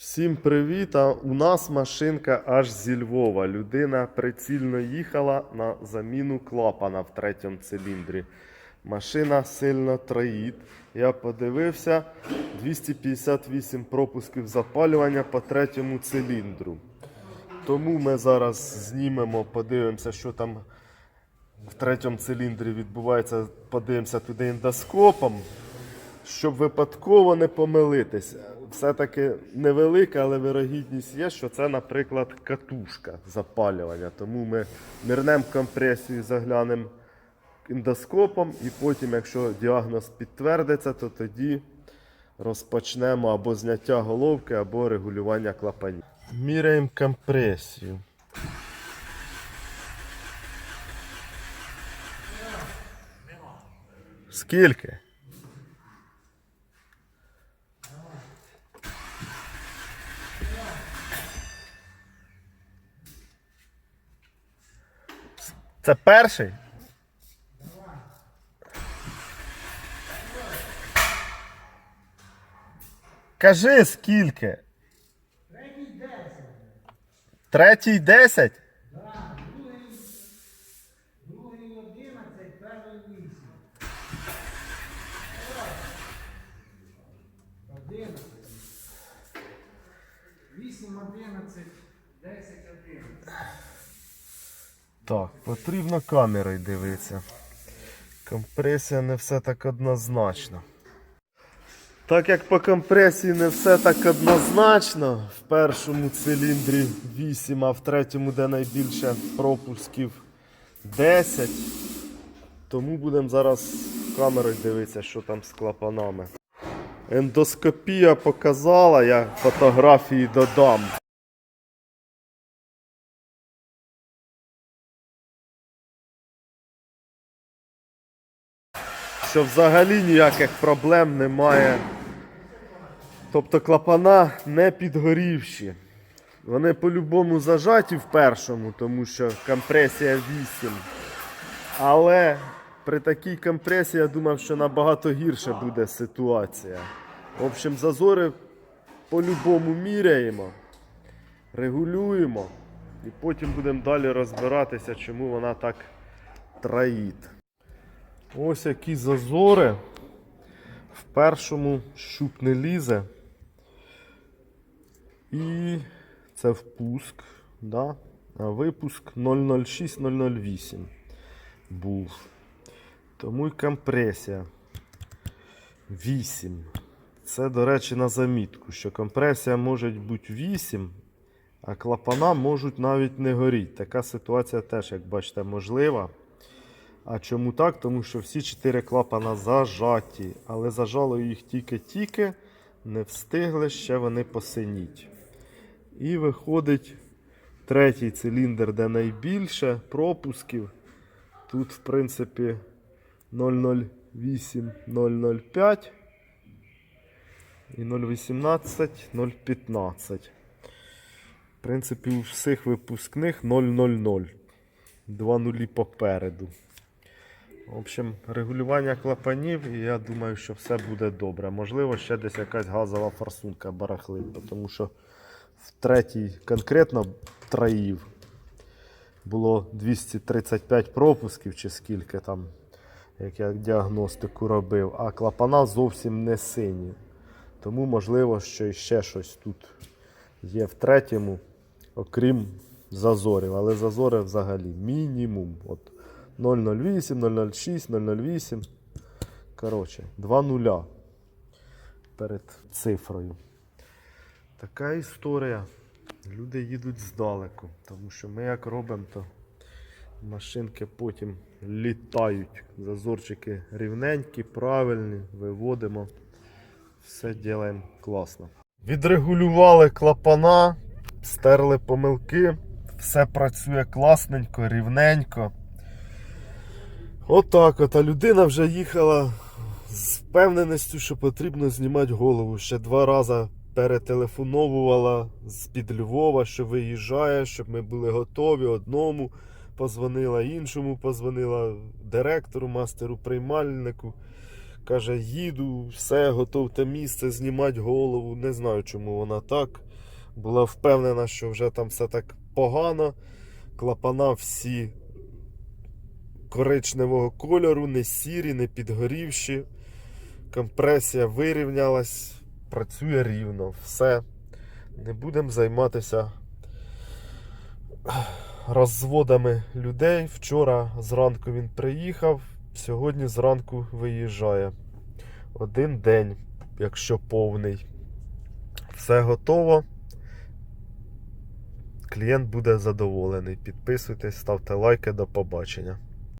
Всім привіт! А у нас машинка аж зі Львова. Людина прицільно їхала на заміну клапана в третьому циліндрі. Машина сильно троїть. Я подивився 258 пропусків запалювання по третьому циліндру. Тому ми зараз знімемо, подивимося, що там в третьому циліндрі відбувається. Подивимося туди індоскопом щоб випадково не помилитися. Все-таки невелика, але вирогідність є, що це, наприклад, катушка запалювання. Тому ми мірнемо компресію, заглянемо індоскопом, і потім, якщо діагноз підтвердиться, то тоді розпочнемо або зняття головки, або регулювання клапанів. Міряємо компресію. Скільки? Це перший? Кажи скільки? Третій десять? Другий 11, перший 8. 11. 8, 11, 10, 11. Так, потрібно камерою дивитися. Компресія не все так однозначно. Так як по компресії не все так однозначно, в першому циліндрі 8, а в третьому, де найбільше пропусків 10. Тому будемо зараз камерою дивитися, що там з клапанами. Ендоскопія показала, я фотографії додам. Що взагалі ніяких проблем немає. Тобто клапана не підгорівші. Вони по-любому зажаті в першому, тому що компресія 8. Але при такій компресії я думав, що набагато гірше буде ситуація. В общем, зазори по-любому міряємо, регулюємо і потім будемо далі розбиратися, чому вона так троїть. Ось які зазори. В першому щуп не лізе. І це впуск, да? а випуск 006-008 був. Тому й компресія 8. Це, до речі, на замітку, що компресія може бути 8, а клапана можуть навіть не горіти. Така ситуація теж, як бачите, можлива. А чому так? Тому що всі чотири клапана зажаті, але зажало їх тільки-тільки, не встигли ще вони посиніть. І виходить третій циліндр, де найбільше пропусків. Тут, в принципі, 008, 005 і 018, 015. В принципі, у всіх випускних 000. Два нулі попереду. В общем, регулювання клапанів, і я думаю, що все буде добре. Можливо, ще десь якась газова форсунка барахлить, тому що в третій конкретно троїв було 235 пропусків чи скільки там, як я діагностику робив, а клапана зовсім не сині. Тому можливо, що ще щось тут є в третьому, окрім зазорів. Але зазори взагалі мінімум. От 008, 006, 008. Коротше, два нуля перед цифрою. Така історія. Люди їдуть здалеку, тому що ми як робимо, то машинки потім літають. Зазорчики рівненькі, правильні, виводимо. Все робимо класно. Відрегулювали клапана, стерли помилки, все працює класненько, рівненько. Отак от, а людина вже їхала з впевненістю, що потрібно знімати голову. Ще два рази перетелефоновувала з-під Львова, що виїжджає, щоб ми були готові. Одному позвонила, іншому позвонила директору, мастеру приймальнику. Каже, їду, все, готовте місце, знімати голову. Не знаю, чому вона так. Була впевнена, що вже там все так погано. Клапана всі коричневого кольору, не сірі, не підгорівші. Компресія вирівнялась, працює рівно. Все. Не будемо займатися розводами людей. Вчора зранку він приїхав, сьогодні зранку виїжджає. Один день, якщо повний. Все готово. Клієнт буде задоволений. Підписуйтесь, ставте лайки, до побачення.